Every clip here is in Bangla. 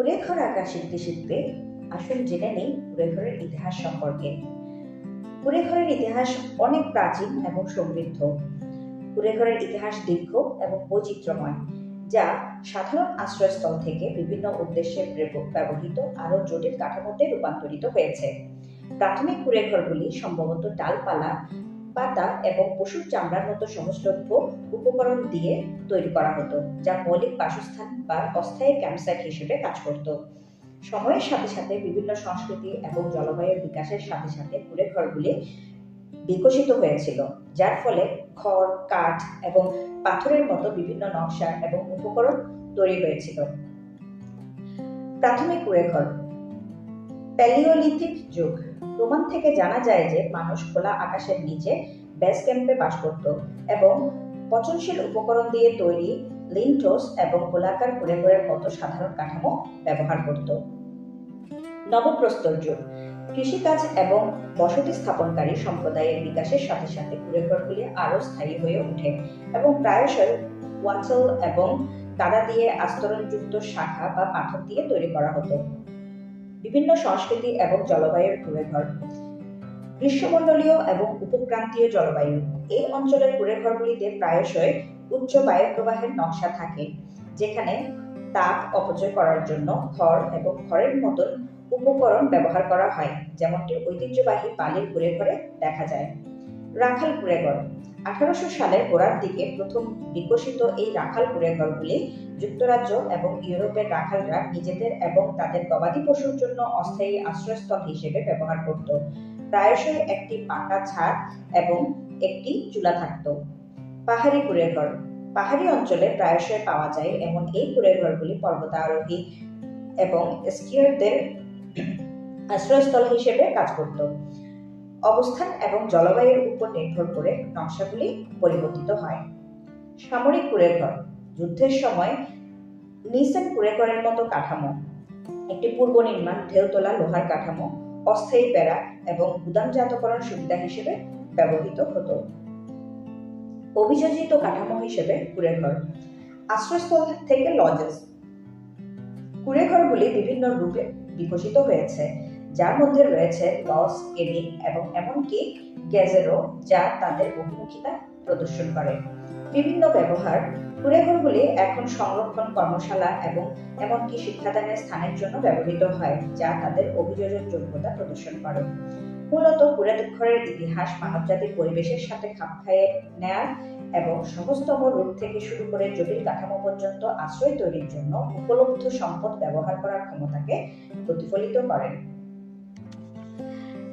কুড়েঘর আঁকা শিখতে শিখতে আসুন জেনে নেই কুড়েঘরের ইতিহাস সম্পর্কে। কুড়েঘরের ইতিহাস অনেক প্রাচীন এবং সমৃদ্ধ। কুড়েঘরের ইতিহাস দীর্ঘ এবং বৈচিত্র্যময়, যা সাধারণ আশ্রয়স্থল থেকে বিভিন্ন উদ্দেশ্যে ব্যবহৃত আরও জটিল কাঠামোতে রূপান্তরিত হয়েছে। প্রাথমিক কুড়েঘরগুলি সম্ভবত ডালপালা পাতা এবং পশুর চামড়ার মতো সহজলভ্য উপকরণ দিয়ে তৈরি করা হতো, যা মৌলিক বাসস্থান বা অস্থায়ী ক্যাম্পসাইট হিসেবে কাজ করত। সময়ের সাথে সাথে বিভিন্ন সংস্কৃতি এবং জলবায়ুর বিকাশের সাথে সাথে কুড়ে ঘরগুলি বিকশিত হয়েছিল, যার ফলে খড়, কাঠ এবং পাথরের মতো বিভিন্ন নকশা এবং উপকরণ তৈরি হয়েছিল। প্রাথমিক কুড়েঘর প্যালিওলিথিক যুগ। প্রমাণ থেকে জানা যায় যে মানুষ খোলা আকাশের নিচে বেস ক্যাম্পে বাস করত এবং পচনশীল উপকরণ দিয়ে তৈরি লিন্টোস এবং গোলাকার কুড়েঘরের মতো সাধারণ কাঠামো ব্যবহার করত। নবপ্রস্তর যুগ। কৃষিকাজ এবং বসতি স্থাপনকারী সম্প্রদায়ের বিকাশের সাথে সাথে কুড়েঘরগুলি আরও স্থায়ী হয়ে ওঠে এবং প্রায়শই ওয়াচল এবং কাদা দিয়ে আস্তরণযুক্ত শাখা বা পাথর দিয়ে তৈরি করা হতো। বিভিন্ন সংস্কৃতি এবং জলবায়ুর কুড়েঘর গ্রীষ্মমণ্ডলীয় এবং উপক্রান্তীয় জলবায়ু। এই অঞ্চলের কুড়েঘরগুলিতে প্রায়শই উচ্চ বায়ু প্রবাহের নকশা থাকে, যেখানে তাপ অপচয় করার জন্য ঘর এবং ঘরের মতন উপকরণ ব্যবহার করা হয়, যেমনটি ঐতিহ্যবাহী বালির কুড়েঘরে দেখা যায়। রাখাল কুড়েঘর আঠারোশো সালের গোড়ার দিকে প্রথম বিকশিত এই রাখাল কুড়েঘরগুলি যুক্তরাজ্য এবং ইউরোপের রাখালরা নিজেদের এবং তাদের গবাদি পশুর জন্য অস্থায়ী আশ্রয়স্থল হিসেবে ব্যবহার করত। প্রায়শই একটি পাকা ছাদ এবং একটি চুলা থাকত। পাহাড়ি কুড়েঘর পাহাড়ি অঞ্চলে প্রায়শই পাওয়া যায় এমন এই কুড়েঘরগুলি পর্বতারোহী এবং স্কিয়ারদের আশ্রয়স্থল হিসেবে কাজ করত। অবস্থান এবং জলবায়ুর উপর নির্ভর করে নকশাগুলি পরিবর্তিত হয়। সামরিক কুড়েঘর যুদ্ধের সময় নিসেন কুড়েঘরের মতো কাঠামো, একটি পূর্ব নির্মাণ ঢেউ তোলা লোহার কাঠামো, অস্থায়ী বেড়া এবং গুদামজাতকরণ সুবিধা হিসেবে ব্যবহৃত হতো। অভিযোজিত কাঠামো হিসেবে কুড়েঘর আশ্রয়স্থল থেকে লজেস। কুড়েঘরগুলি বিভিন্ন রূপে বিকশিত হয়েছে। যার মধ্যে রয়েছে লস কেবিন এবং এমনকি গ্যাজেরো যা তাদের বহুমুখিতা প্রদর্শন করে। বিভিন্ন ব্যবহার কুড়েঘরগুলি এখন সংরক্ষণ কর্মশালা এবং এমনকি শিক্ষাদানের স্থানের জন্য ব্যবহৃত হয়, যা তাদের অভিযোজন যোগ্যতা প্রদর্শন করে। মূলত কুড়েঘরের ইতিহাস মানবজাতির পরিবেশের সাথে খাপ খাইয়ে নেয়ার এবং সহজতম রূপ থেকে শুরু করে জটিল কাঠামো পর্যন্ত আশ্রয় তৈরির জন্য উপলব্ধ সম্পদ ব্যবহার করার ক্ষমতাকে প্রতিফলিত করে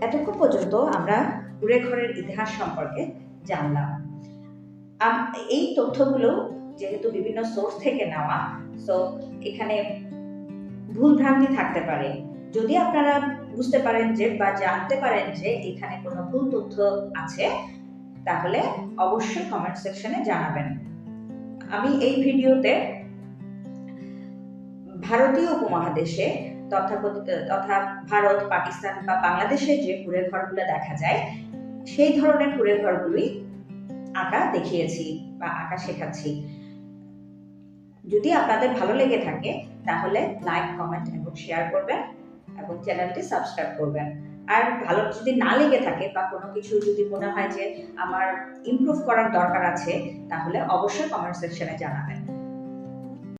এতক্ষণ পর্যন্ত আমরা কুড়ে ঘরের ইতিহাস সম্পর্কে জানলাম। এই তথ্যগুলো যেহেতু বিভিন্ন সোর্স থেকে নেওয়া সো এখানে ভুল ভ্রান্তি থাকতে পারে। যদি আপনারা বুঝতে পারেন যে বা জানতে পারেন যে এখানে কোনো ভুল তথ্য আছে, তাহলে অবশ্যই কমেন্ট সেকশনে জানাবেন। আমি এই ভিডিওতে ভারতীয় উপমহাদেশে তথাকথিত তথা ভারত, পাকিস্তান বা বাংলাদেশে যে কুড়ে ঘরগুলো দেখা যায়, সেই ধরনের কুড়ে ঘরগুলোই আঁকা দেখিয়েছি বা আঁকা শেখাচ্ছি। যদি আপনাদের ভালো লেগে থাকে, তাহলে লাইক কমেন্ট এবং শেয়ার করবেন এবং চ্যানেলটি সাবস্ক্রাইব করবেন। আর ভালো যদি না লেগে থাকে বা কোনো কিছু যদি মনে হয় যে আমার ইমপ্রুভ করার দরকার আছে, তাহলে অবশ্যই কমেন্ট সেকশনে জানাবেন।